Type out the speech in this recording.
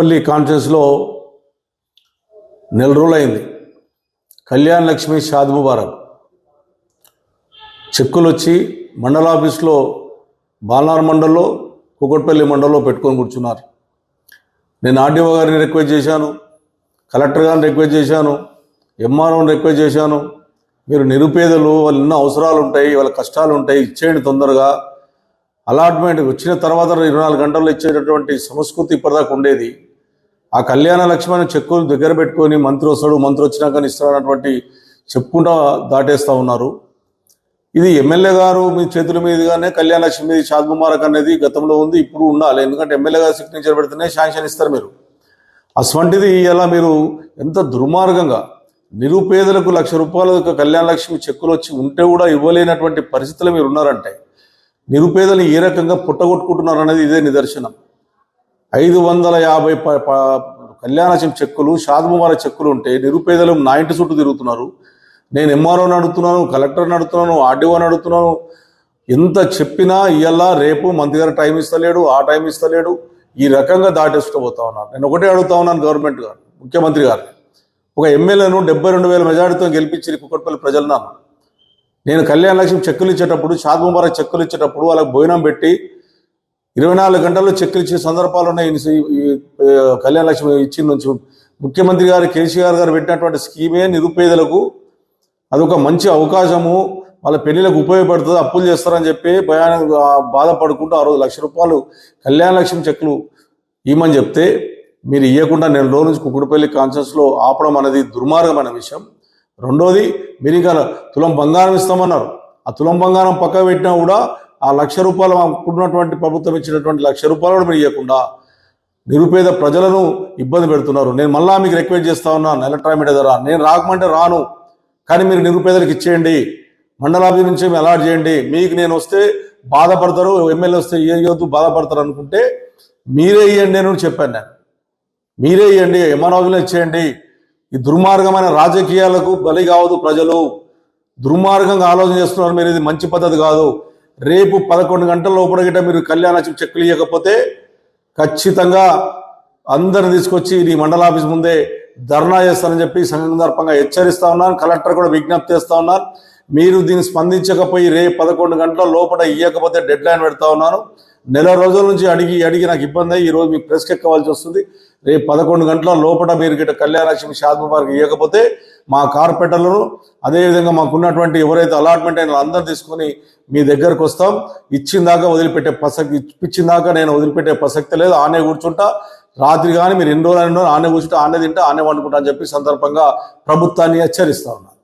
కుకట్పల్లి కాన్ఫరెన్స్లో నెల రోజులైంది. కళ్యాణ్ లక్ష్మి షాద్ ముబారక్. చెక్కులు వచ్చి మండల ఆఫీస్లో బాలనార్ మండల్లో కుకట్పల్లి మండల్లో పెట్టుకొని కూర్చున్నారు. నేను ఆర్డీఓ గారిని రిక్వెస్ట్ చేశాను కలెక్టర్ గారిని రిక్వెస్ట్ చేశాను ఎంఆర్ఓని రిక్వెస్ట్ చేశాను. మీరు నిరుపేదలు వాళ్ళు ఎన్నో అవసరాలు ఉంటాయి వాళ్ళ కష్టాలు ఉంటాయి ఇచ్చేయండి తొందరగా. అలాట్మెంట్ వచ్చిన తర్వాత ఇరవై నాలుగు గంటల్లో ఇచ్చేటటువంటి సంస్కృతి ఇప్పటిదాకా ఉండేది. ఆ కళ్యాణ లక్ష్మణ చెక్కులు దగ్గర పెట్టుకొని మంత్రి వస్తాడు మంత్రి వచ్చినాక ఇస్తాడన్నటువంటి చెప్పుకుంటా దాటేస్తూ ఉన్నారు. ఇది ఎమ్మెల్యే గారు మీ చేతుల మీదుగానే కళ్యాణ లక్ష్మి మీద షాద్ ముబారక్ అనేది గతంలో ఉంది ఇప్పుడు ఉండాలి. ఎందుకంటే ఎమ్మెల్యే గారు సిగ్నేచర్ పెడితేనే శాంక్షన్ ఇస్తారు మీరు. అటువంటిది ఇలా మీరు ఎంత దుర్మార్గంగా నిరుపేదలకు లక్ష రూపాయల కళ్యాణ లక్ష్మి చెక్కులు వచ్చి ఉంటే కూడా ఇవ్వలేనటువంటి పరిస్థితులు మీరు ఉన్నారంటే నిరుపేదలు ఏ రకంగా పుట్టగొట్టుకుంటున్నారు అనేది ఇదే నిదర్శనం. ఐదు వందల యాభై ప ప- చెక్కులు షాద్ముబార చెక్కులు ఉంటే నిరుపేదలు నా ఇంటి చుట్టూ తిరుగుతున్నారు. నేను ఎంఆర్ఓని అడుగుతున్నాను కలెక్టర్ని అడుగుతున్నాను ఆర్డీఓని అడుగుతున్నాను ఎంత చెప్పినా ఇయ్యాల రేపు మంత్రి గారు టైం ఇస్తలేడు ఆ టైం ఇస్తలేడు. ఈ రకంగా దాటేస్తూ పోతా ఉన్నారు. నేను ఒకటే అడుగుతా ఉన్నాను గవర్నమెంట్ గారు ముఖ్యమంత్రి గారిని. ఒక ఎమ్మెల్యేను డెబ్బై రెండు వేల మెజారిటీతో గెలిపించి కుక్కట్పల్లి ప్రజలను నేను కళ్యాణ లక్ష్మి చెక్కులు ఇచ్చేటప్పుడు షాద్ ముబారక్ చెక్కులు ఇచ్చేటప్పుడు వాళ్ళకి భోజనం పెట్టి ఇరవై నాలుగు గంటల్లో చెక్కులు ఇచ్చే సందర్భాలు ఉన్నాయి. కళ్యాణ లక్ష్మి ఇచ్చిన నుంచి ముఖ్యమంత్రి గారు కేసీఆర్ గారు పెట్టినటువంటి స్కీమే నిరుపేదలకు అదొక మంచి అవకాశము. వాళ్ళ పెళ్ళిలకు ఉపయోగపడుతుంది అప్పులు చేస్తారని చెప్పి భయాన బాధపడుకుంటూ ఆ రోజు లక్ష రూపాయలు కళ్యాణ లక్ష్మి చెక్కులు ఇవ్వమని చెప్తే మీరు ఇవ్వకుండా నేను రోజు నుంచి కుక్కుడుపల్లి కాన్షియస్లో ఆపడం అనేది దుర్మార్గమైన విషయం. రెండోది మీరు ఇంకా తులం బంగారం ఇస్తామన్నారు. ఆ తులం బంగారం పక్క పెట్టినా కూడా ఆ లక్ష రూపాయలు మాకున్నటువంటి ప్రభుత్వం ఇచ్చినటువంటి లక్ష రూపాయలు కూడా మీరు ఇవ్వకుండా నిరుపేద ప్రజలను ఇబ్బంది పెడుతున్నారు. నేను మళ్ళా మీకు రిక్వెస్ట్ చేస్తా ఉన్నాను ఎలక్ట్రానిక్ ద్వారా. నేను రాకమంటే రాను కానీ మీరు నిరుపేదలకు ఇచ్చేయండి. మండలాభి నుంచి అలాట్ చేయండి. మీకు నేను వస్తే బాధపడతారు ఎమ్మెల్యే వస్తే ఇవ్వద్దు బాధపడతారు అనుకుంటే మీరే ఇవ్వండి అని చెప్పాను నేను. మీరే ఇవ్వండి ఎమరాజులు ఇచ్చేయండి. ఈ దుర్మార్గమైన రాజకీయాలకు బలి కావద్దు ప్రజలు. దుర్మార్గంగా ఆలోచన చేస్తున్నారు మీరు ఇది మంచి పద్ధతి కాదు. రేపు పదకొండు గంటల లోపల గిట్ట మీరు కళ్యాణ చెక్కులు ఇవ్వకపోతే ఖచ్చితంగా అందరిని తీసుకొచ్చి నీ మండల ఆఫీస్ ముందే ధర్నా చేస్తానని చెప్పి సందర్భంగా హెచ్చరిస్తా ఉన్నాను. కలెక్టర్ కూడా విజ్ఞప్తి చేస్తా ఉన్నాను. మీరు దీన్ని స్పందించకపోయి రేపు పదకొండు గంటల లోపల ఇవ్వకపోతే డెడ్ లైన్ పెడతా ఉన్నాను. నెల రోజుల నుంచి అడిగి అడిగి నాకు ఇబ్బంది అయ్యి ఈరోజు మీకు ప్రెస్కి ఎక్కవలసి వస్తుంది. రేపు పదకొండు గంటల లోపల మీరు గిట్ట కళ్యాణలక్ష్మి షాద్ ఇవ్వకపోతే మా కార్పొరేటర్లను అదేవిధంగా మాకున్నటువంటి ఎవరైతే అలాట్మెంట్ అయిన అందరు తీసుకొని మీ దగ్గరకు వస్తాం. ఇచ్చిందాకా వదిలిపెట్టే ప్రసక్తి ఇచ్చిన నేను వదిలిపెట్టే ప్రసక్తి లేదు. ఆనే కూర్చుంటా. రాత్రి కానీ మీరు ఎన్ని రోజులు ఎన్ని రోజులు ఆనే కూర్చుంటా ఆనే తింటా ఆనే వండుకుంటా అని చెప్పి సందర్భంగా ప్రభుత్వాన్ని హెచ్చరిస్తా ఉన్నారు